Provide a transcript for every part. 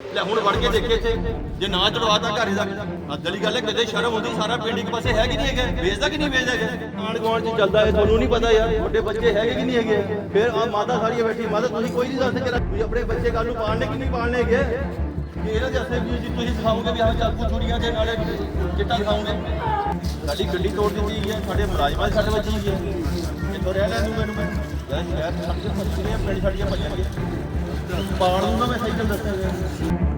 ਲੈ ਹੁਣ ਵੜ ਕੇ ਦੇਖੇ ਇੱਥੇ ਜੇ ਨਾ ਚੜਵਾ ਤਾਂ ਘਰ ਦਾ ਹੱਦ ਵਾਲੀ ਗੱਲ ਹੈ ਕਿਤੇ ਸ਼ਰਮ ਹੁੰਦੀ ਸਾਰਾ ਪਿੰਡ ਇੱਕ ਪਾਸੇ ਹੈ ਕਿ ਨਹੀਂ ਹੈਗਾ ਵੇਚਦਾ ਕਿ ਨਹੀਂ ਵੇਚਦਾ ਹੈਗਾ ਆਂਡ ਗਵਾਂਡ ਚ ਚੱਲਦਾ ਹੈ ਤੁਹਾਨੂੰ ਨਹੀਂ ਪਤਾ ਯਾਰ ਵੱਡੇ ਬੱਚੇ ਹੈਗੇ ਕਿ ਨਹੀਂ ਹੈਗੇ ਫਿਰ ਆ ਮਾਤਾ ਸਾਰੀ ਬੈਠੀ ਮਾਤਾ ਤੁਸੀਂ ਕੋਈ ਨਹੀਂ ਦੱਸ ਕੇ ਆਪਣੇ ਬੱਚੇ ਕੱਲ ਨੂੰ ਪਾਲਣੇ ਕਿ ਨਹੀਂ ਪਾਲਣੇ ਹੈਗੇ ਕਿ ਇਹਨਾਂ ਦੇ ਅਸੇ ਵੀ ਜੀ ਤੁਸੀਂ ਸਿਖਾਓਗੇ ਵੀ ਆਹ ਚਾਕੂ ਛੁਰੀਆਂ ਦੇ ਨਾਲੇ ਚਿੱਟਾ ਖਾਓਗੇ ਸਾਡੀ ਗੱਡੀ ਤੋੜ ਦਿੱਤੀ ਹੈ ਸਾਡੇ ਮੁਲਾਜ਼ਮਾਂ ਸਾਡੇ ਬੱਚੇ ਹੈ ਕਿੱਥੋਂ ਰਹਿ ਲੈਣ ਨੂੰ ਮੈਨੂੰ ਮੈਂ ਯਾਰ ਸ਼ਹਿਰ ਸਾਡੇ ਬੱਚੇ ਪਿੰਡ ਸਾਡੀਆਂ ਭੱਜਣਗੇ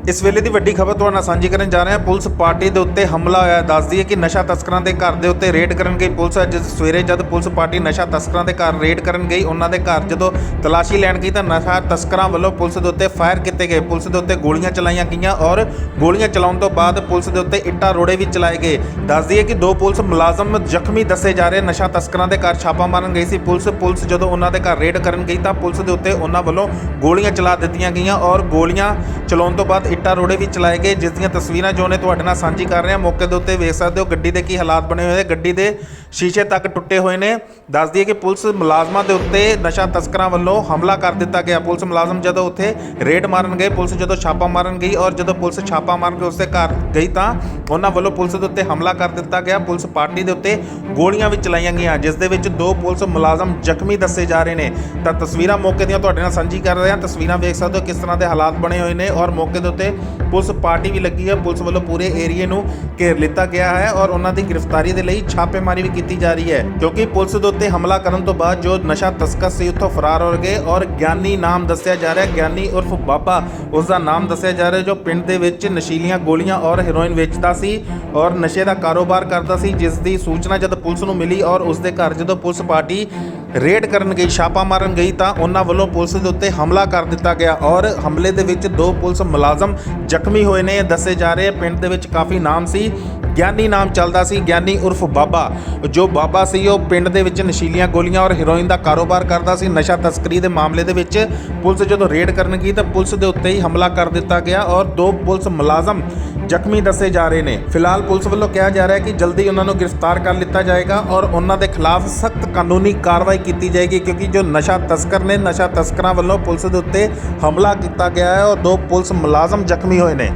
ਇਸ ਵੇਲੇ ਦੀ ਵੱਡੀ ਖਬਰ ਤੁਹਾਡੇ ਨਾਲ ਸਾਂਝੀ ਕਰਨ ਜਾ ਰਹੇ ਹਾਂ ਪੁਲਿਸ ਪਾਰਟੀ ਦੇ ਉੱਤੇ ਹਮਲਾ ਹੋਇਆ ਦੱਸਦੀ ਹੈ ਕਿ ਨਸ਼ਾ ਤਸਕਰਾਂ ਦੇ ਘਰ ਦੇ ਉੱਤੇ ਰੇਡ ਕਰਨ ਗਈ ਪੁਲਿਸ। ਅੱਜ ਸਵੇਰੇ ਜਦ ਪੁਲਿਸ ਪਾਰਟੀ ਨਸ਼ਾ ਤਸਕਰਾਂ ਦੇ ਘਰ ਰੇਡ ਕਰਨ ਗਈ, ਉਹਨਾਂ ਦੇ ਘਰ ਜਦੋਂ ਤਲਾਸ਼ੀ ਲੈਣ ਗਈ ਤਾਂ ਨਸ਼ਾ ਤਸਕਰਾਂ ਵੱਲੋਂ ਪੁਲਿਸ ਦੇ ਉੱਤੇ ਫਾਇਰ ਕੀਤੇ ਗਏ। ਪੁਲਿਸ ਦੇ ਉੱਤੇ ਗੋਲੀਆਂ ਚਲਾਈਆਂ ਗਈਆਂ ਔਰ ਗੋਲੀਆਂ ਚਲਾਉਣ ਤੋਂ ਬਾਅਦ ਪੁਲਿਸ ਦੇ ਉੱਤੇ ਇੱਟਾਂ ਰੋੜੇ ਵੀ ਚਲਾਏ ਗਏ। ਦੱਸਦੀ ਹੈ ਕਿ ਦੋ ਪੁਲਿਸ ਮੁਲਾਜ਼ਮ ਜ਼ਖਮੀ ਦੱਸੇ ਜਾ ਰਹੇ ਨਸ਼ਾ ਤਸਕਰਾਂ ਦੇ ਘਰ ਛਾਪਾ ਮਾਰਨ ਗਈ ਸੀ। ਪੁਲਿਸ ਪੁਲਿਸ ਜਦੋਂ ਉਹਨਾਂ ਦੇ ਘਰ ਰੇਡ ਕਰਨ ਗਈ ਤਾਂ ਪੁਲਿਸ ਦੇ ਉੱਤੇ ਉਹਨਾਂ ਵੱਲੋਂ ਗੋਲੀਆਂ ਚਲਾ ਦਿੱਤੀਆਂ ਗਈਆਂ ਔਰ ਗੋਲੀਆਂ ਚਲਾਉਣ ਤੋਂ ਬਾਅਦ ਇੱਟਾਂ ਰੋੜੇ ਵੀ ਚਲਾਏ ਗਏ, ਜਿਸ ਦੀਆਂ ਤਸਵੀਰਾਂ ਜੋ ਨੇ ਤੁਹਾਡੇ ਨਾਲ ਸਾਂਝੀ ਕਰ ਰਹੇ ਹਾਂ। ਮੌਕੇ ਦੇ ਉੱਤੇ ਵੇਖ ਸਕਦੇ ਹੋ, ਗੱਡੀ ਦੇ ਕੀ ਹਾਲਾਤ ਬਣੇ ਹੋਏ ਨੇ। ਗੱਡੀ ਦੇ ਸ਼ੀਸ਼ੇ ਤੱਕ ਟੁੱਟੇ ਹੋਏ ਨੇ। ਦੱਸਦੀ ਹੈ ਕਿ ਪੁਲਿਸ ਮੁਲਾਜ਼ਮਾਂ ਦੇ ਉੱਤੇ ਨਸ਼ਾ ਤਸਕਰਾਂ ਵੱਲੋਂ ਹਮਲਾ ਕਰ ਦਿੱਤਾ ਗਿਆ। ਪੁਲਿਸ ਮੁਲਾਜ਼ਮ ਜਦੋਂ ਉੱਥੇ ਰੇਡ ਮਾਰਨ ਗਏ, ਪੁਲਿਸ ਜਦੋਂ ਛਾਪਾ ਮਾਰਨ ਗਈ ਔਰ ਜਦੋਂ ਪੁਲਿਸ ਛਾਪਾ ਮਾਰਨ ਕੇ ਉਸਦੇ ਘਰ ਗਈ ਤਾਂ ਉਹਨਾਂ ਵੱਲੋਂ ਪੁਲਿਸ ਦੇ ਉੱਤੇ ਹਮਲਾ ਕਰ ਦਿੱਤਾ ਗਿਆ। ਪੁਲਿਸ ਪਾਰਟੀ ਦੇ ਉੱਤੇ ਗੋਲੀਆਂ ਵੀ ਚਲਾਈਆਂ ਗਈਆਂ, ਜਿਸ ਦੇ ਵਿੱਚ ਦੋ ਪੁਲਿਸ ਮੁਲਾਜ਼ਮ ਜ਼ਖਮੀ ਦੱਸੇ ਜਾ ਰਹੇ ਨੇ। ਤਾਂ ਤਸਵੀਰਾਂ ਮੌਕੇ ਦੀਆਂ ਤੁਹਾਡੇ ਨਾਲ ਸਾਂਝੀ ਕਰ ਰਹੇ ਹਾਂ। ਤਸਵੀਰਾਂ ਵੇਖ ਸਕਦੇ ਹੋ ਕਿਸ ਤਰ੍ਹਾਂ ਦੇ ਹਾਲਾਤ ਬਣੇ ਹੋਏ ਨੇ ਔਰ ਮੌਕੇ ਦੇ ਉੱਤੇ ਪੁਲਿਸ ਪਾਰਟੀ ਵੀ ਲੱਗੀ ਹੈ। ਪੁਲਿਸ ਵੱਲੋਂ ਪੂਰੇ ਏਰੀਏ ਨੂੰ ਘੇਰ ਲਿੱਤਾ ਗਿਆ ਹੈ ਔਰ ਉਹਨਾਂ ਦੀ ਗ੍ਰਿਫਤਾਰੀ ਦੇ ਲਈ ਛਾਪੇਮਾਰੀ ਵੀ ਕੀਤੀ ਜਾ ਰਹੀ ਹੈ। ਕਿਉਂਕਿ ਪੁਲਿਸ ਦੇ ਉੱਤੇ ਹਮਲਾ ਕਰਨ ਤੋਂ ਬਾਅਦ ਜੋ ਨਸ਼ਾ ਤਸਕਰ ਸੀ ਉੱਥੋਂ ਫਰਾਰ ਹੋ ਗਏ ਔਰ ਗਿਆਨੀ ਨਾਮ ਦੱਸਿਆ ਜਾ ਰਿਹਾ ਗਿਆਨੀ ਉਰਫ ਬਾਬਾ ਉਸ ਦਾ ਨਾਮ ਦੱਸਿਆ ਜਾ ਰਿਹਾ ਜੋ ਪਿੰਡ ਦੇ ਵਿੱਚ ਨਸ਼ੀਲੀਆਂ ਗੋਲੀਆਂ ਔਰ ਹੈਰੋਇਨ ਵੇਚਦਾ ਸੀ ਔਰ ਨਸ਼ੇ ਦਾ ਕਾਰੋਬਾਰ ਕਰਦਾ ਸੀ, ਜਿਸ ਦੀ ਸੂਚਨਾ ਜਦ ਪੁਲਿਸ ਨੂੰ ਮਿਲੀ ਔਰ ਉਸ ਦੇ ਘਰ ਜਦੋਂ ਪੁਲਿਸ ਪਾਰਟੀ ਰੇਡ ਕਰਨ ਗਈ ਛਾਪਾ ਮਾਰਨ ਗਈ ਤਾਂ ਉਹਨਾਂ ਵੱਲੋਂ ਪੁਲਿਸ ਦੇ ਉੱਤੇ ਹਮਲਾ ਕਰ ਦਿੱਤਾ ਗਿਆ ਔਰ ਹਮਲੇ ਦੇ ਵਿੱਚ ਦੋ ਪੁਲਿਸ ਮੁਲਾਜ਼ਮ ਜ਼ਖਮੀ ਹੋਏ ਨੇ। ਦੱਸੇ ਜਾ ਰਹੇ ਪਿੰਡ ਦੇ ਵਿੱਚ ਕਾਫੀ ਨਾਮ ਸੀ। ਗਿਆਨੀ ਨਾਮ ਚੱਲਦਾ ਸੀ, ਗਿਆਨੀ ਉਰਫ ਬਾਬਾ। ਜੋ ਬਾਬਾ ਸੀ, ਉਹ ਪਿੰਡ ਦੇ ਵਿੱਚ ਨਸ਼ੀਲੀਆਂ ਗੋਲੀਆਂ ਔਰ ਹੀਰੋਇਨ ਦਾ ਕਾਰੋਬਾਰ ਕਰਦਾ ਸੀ। ਨਸ਼ਾ ਤਸਕਰੀ ਦੇ ਮਾਮਲੇ ਦੇ ਵਿੱਚ ਪੁਲਿਸ ਜਦੋਂ ਰੇਡ ਕਰਨ ਗਈ ਤਾਂ ਪੁਲਿਸ ਦੇ ਉੱਤੇ ਹੀ ਹਮਲਾ ਕਰ ਦਿੱਤਾ ਗਿਆ ਔਰ ਦੋ ਪੁਲਿਸ ਮੁਲਾਜ਼ਮ ਜ਼ਖਮੀ ਦੱਸੇ ਜਾ ਰਹੇ ਨੇ। ਫਿਲਹਾਲ ਪੁਲਿਸ ਵੱਲੋਂ ਕਿਹਾ ਜਾ ਰਿਹਾ ਹੈ ਕਿ ਜਲਦੀ ਉਹਨਾਂ ਨੂੰ ਗ੍ਰਿਫਤਾਰ ਕਰ ਲਿੱਤਾ ਜਾਏਗਾ ਔਰ ਉਹਨਾਂ ਦੇ ਖਿਲਾਫ ਸਖਤ ਕਾਨੂੰਨੀ ਕਾਰਵਾਈ ਕੀਤੀ ਜਾਏਗੀ ਕਿਉਂਕਿ ਜੋ ਨਸ਼ਾ ਤਸਕਰ ਨੇ, ਨਸ਼ਾ ਤਸਕਰਾਂ ਵੱਲੋਂ ਪੁਲਿਸ ਦੇ ਉੱਤੇ ਹਮਲਾ ਕੀਤਾ ਗਿਆ ਹੈ ਔਰ ਦੋ ਪੁਲਿਸ ਮੁਲਾਜ਼ਮ ਜ਼ਖਮੀ ਹੋਏ ਨੇ।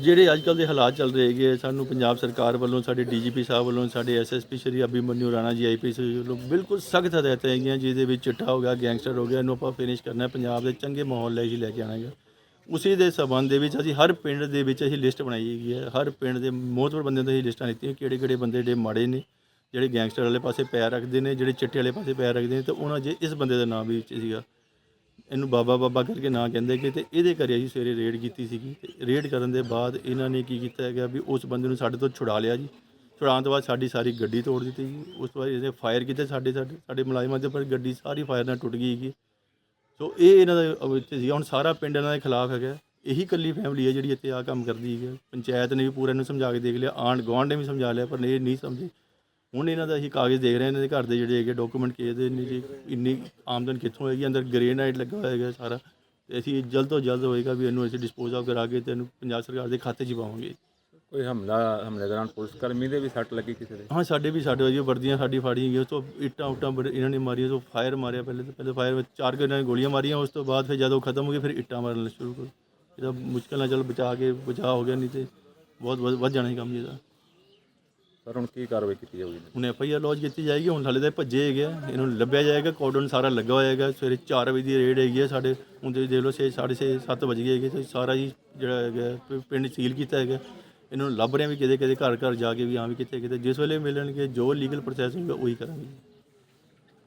ਜਿਹੜੇ ਅੱਜ ਕੱਲ੍ਹ ਦੇ ਹਾਲਾਤ ਚੱਲ ਰਹੇ ਹੈਗੇ ਸਾਨੂੰ ਪੰਜਾਬ ਸਰਕਾਰ ਵੱਲੋਂ, ਸਾਡੇ ਡੀਜੀਪੀ ਸਾਹਿਬ ਵੱਲੋਂ, ਸਾਡੇ ਐਸਐਸਪੀ ਸ਼੍ਰੀ ਅਭਿਮਨਿਊ ਰਾਣਾ ਜੀ ਆਈਪੀਐਸ ਵੱਲੋਂ ਬਿਲਕੁਲ ਸਖਤ ਹਦਾਇਤਾਂ ਹੈਗੀਆਂ ਜਿਹਦੇ ਵਿੱਚ ਚਿੱਟਾ ਹੋ ਗਿਆ, ਗੈਂਗਸਟਰ ਹੋ ਗਿਆ, ਇਹਨੂੰ ਆਪਾਂ ਫਿਨਿਸ਼ ਕਰਨਾ ਪੰਜਾਬ ਦੇ ਚੰਗੇ ਮਾਹੌਲ ਲਈ ਕੇ ਲੈ ਕੇ ਆਉਣਾ ਹੈਗਾ। ਉਸੇ ਦੇ ਸਬੰਧ ਦੇ ਵਿੱਚ ਅਸੀਂ ਹਰ ਪਿੰਡ ਦੇ ਵਿੱਚ ਅਸੀਂ ਲਿਸਟ ਬਣਾਈ ਹੈਗੀ ਹੈ। ਹਰ ਪਿੰਡ ਦੇ ਮੋਹਤਵਰ ਬੰਦਿਆਂ ਤੋਂ ਅਸੀਂ ਲਿਸਟਾਂ ਲਿੱਤੀਆਂ ਕਿਹੜੇ ਕਿਹੜੇ ਬੰਦੇ ਜਿਹੜੇ ਮਾੜੇ ਨੇ, ਜਿਹੜੇ ਗੈਂਗਸਟਰ ਵਾਲੇ ਪਾਸੇ ਪੈਰ ਰੱਖਦੇ ਨੇ, ਜਿਹੜੇ ਚਿੱਟੇ ਵਾਲੇ ਪਾਸੇ ਪੈਰ ਰੱਖਦੇ ਨੇ, ਤੇ ਉਹਨਾਂ ਜੇ ਇਸ ਬੰਦੇ ਦਾ ਨਾਮ ਵੀ ਵਿੱਚ ਸੀਗਾ। ਇਹਨੂੰ ਬਾਬਾ ਬਾਬਾ ਕਰਕੇ ਨਾਂ ਕਹਿੰਦੇ ਕਿ ਤੇ ਇਹਦੇ ਘਰੇ ਅਸੀਂ ਸਵੇਰੇ ਰੇਡ ਕੀਤੀ ਸੀਗੀ। ਤੇ ਰੇਡ ਕਰਨ ਦੇ ਬਾਅਦ ਇਹਨਾਂ ਨੇ ਕੀ ਕੀਤਾ ਹੈਗਾ ਵੀ ਉਸ ਬੰਦੇ ਨੂੰ ਸਾਡੇ ਤੋਂ ਛੁਡਾ ਲਿਆ ਜੀ। ਛੁਡਾਉਣ ਤੋਂ ਬਾਅਦ ਸਾਡੀ ਸਾਰੀ ਗੱਡੀ ਤੋੜ ਦਿੱਤੀ ਜੀ। ਉਸ ਤੋਂ ਬਾਅਦ ਇਹਨੇ ਫਾਇਰ ਕੀਤੇ ਸਾਡੇ ਸਾਡੇ ਸਾਡੇ ਮੁਲਾਜ਼ਮਾਂ ਦੇ ਪਰ ਗੱਡੀ ਸਾਰੀ ਫਾਇਰ ਨਾਲ ਟੁੱਟ ਗਈ ਹੈਗੀ। ਸੋ ਇਹ ਇਹਨਾਂ ਦਾ ਵਿੱਚ ਸੀਗਾ। ਹੁਣ ਸਾਰਾ ਪਿੰਡ ਇਹਨਾਂ ਦੇ ਖਿਲਾਫ ਹੈਗਾ। ਇਹੀ ਕੱਲੀ ਫੈਮਿਲੀ ਹੈ ਜਿਹੜੀ ਇੱਥੇ ਆ ਕੰਮ ਕਰਦੀ ਹੈ ਪੰਚਾਇਤ ਨੇ ਵੀ ਪੂਰਾ ਇਹਨੂੰ ਸਮਝਾ ਕੇ ਦੇਖ ਲਿਆ। ਆਂਢ ਗੁਆਂਢ ਨੇ ਵੀ ਸਮਝਾ ਲਿਆ, ਪਰ ਇਹ ਨਹੀਂ ਸਮਝੇ। ਹੁਣ ਇਹਨਾਂ ਦਾ ਅਸੀਂ ਕਾਗਜ਼ ਦੇਖ ਰਹੇ ਹਾਂ, ਇਹਨਾਂ ਦੇ ਘਰ ਦੇ ਜਿਹੜੇ ਹੈਗੇ ਡਾਕੂਮੈਂਟ ਕਿਹਦੇ ਦੇ ਨੇ ਜੀ। ਇੰਨੀ ਆਮਦਨ ਕਿੱਥੋਂ ਹੋਏਗੀ ਅੰਦਰ ਗ੍ਰੇਨਾਈਟ ਲੱਗਾ ਹੋਇਆ ਹੈਗਾ ਸਾਰਾ। ਤੇ ਅਸੀਂ ਜਲਦ ਤੋਂ ਜਲਦ ਹੋਏਗਾ ਵੀ ਇਹਨੂੰ ਅਸੀਂ ਡਿਸਪੋਜ਼ ਆਫ ਕਰਾ ਕੇ ਤੇ ਇਹਨੂੰ ਪੰਜਾਬ ਸਰਕਾਰ ਦੇ ਖਾਤੇ 'ਚ ਪਾਵਾਂਗੇ। ਕੋਈ ਹਮਲਾ ਹਮਲੇ ਦੌਰਾਨ ਪੁਲਿਸ ਕਰਮੀ ਦੇ ਵੀ ਸੱਟ ਲੱਗੀ ਕਿਸੇ ਦੇ? ਹਾਂ ਸਾਡੇ ਵੀ ਸਾਡੇ ਜੀ ਵਰਦੀਆਂ ਸਾਡੀ ਫਾੜੀਆਂ ਗਈਆਂ ਉਸ ਤੋਂ ਇੱਟਾਂ ਉੱਟਾਂ ਇਹਨਾਂ ਨੇ ਮਾਰੀਆਂ ਤੋਂ ਫਾਇਰ ਮਾਰਿਆ ਪਹਿਲੇ ਤਾਂ ਪਹਿਲੇ ਫਾਇਰ ਵਿੱਚ ਚਾਰ ਕੁ ਇਹਨਾਂ ਨੇ ਗੋਲੀਆਂ ਮਾਰੀਆਂ ਉਸ ਤੋਂ ਬਾਅਦ ਫਿਰ ਜਦੋਂ ਖਤਮ ਹੋ ਗਏ ਫਿਰ ਇੱਟਾਂ ਮਾਰਨ ਸ਼ੁਰੂ ਕਰ। ਇਹਦਾ ਮੁਸ਼ਕਲ ਨਾਲ ਚੱਲ ਬਚਾ ਕੇ ਬਚਾ ਹੋ ਗਿਆ ਨਹੀਂ ਤੇ ਬਹੁਤ ਵੱਧ ਵੱਧ ਜਾਣਾ ਸੀ ਕੰਮ ਜੀ ਇਹਦਾ। ਸਰ ਹੁਣ ਕੀ ਕਾਰਵਾਈ ਕੀਤੀ ਜਾਊਗੀ? ਹੁਣ ਐਫ ਆਈ ਆਰ ਲੌਜ ਕੀਤੀ ਜਾਏਗੀ ਹੁਣ ਹਾਲੇ ਤਾਂ ਇਹ ਭੱਜੇ ਹੈਗੇ ਆ ਇਹਨੂੰ ਲੱਭਿਆ ਜਾਏਗਾ ਕੋਡਨ ਸਾਰਾ ਲੱਗਾ ਹੋਇਆ ਹੈਗਾ ਸਵੇਰੇ 4 ਵਜੇ ਦੀ ਰੇਡ ਹੈਗੀ ਹੈ ਸਾਡੇ ਹੁਣ ਤੁਸੀਂ ਦੇਖ ਲਓ ਛੇ ਸਾਢੇ ਛੇ ਸੱਤ ਵਜ ਗਏ ਹੈਗੇ ਤੇ ਸਾਰਾ ਜੀ ਜਿਹੜਾ ਹੈਗਾ ਪਿੰਡ ਸੀਲ ਕੀਤਾ ਹੈਗਾ। ਇਹਨਾਂ ਨੂੰ ਲੱਭ ਰਹੇ ਹਾਂ ਵੀ ਕਿਤੇ ਕਿਤੇ ਘਰ ਘਰ ਜਾ ਕੇ ਵੀ ਹਾਂ ਵੀ ਕਿਤੇ ਕਿਤੇ ਜਿਸ ਵੇਲੇ ਮਿਲਣਗੇ, ਜੋ ਲੀਗਲ ਪ੍ਰੋਸੈਸ ਹੋਊਗਾ, ਉਹੀ ਕਰਾਂਗੇ।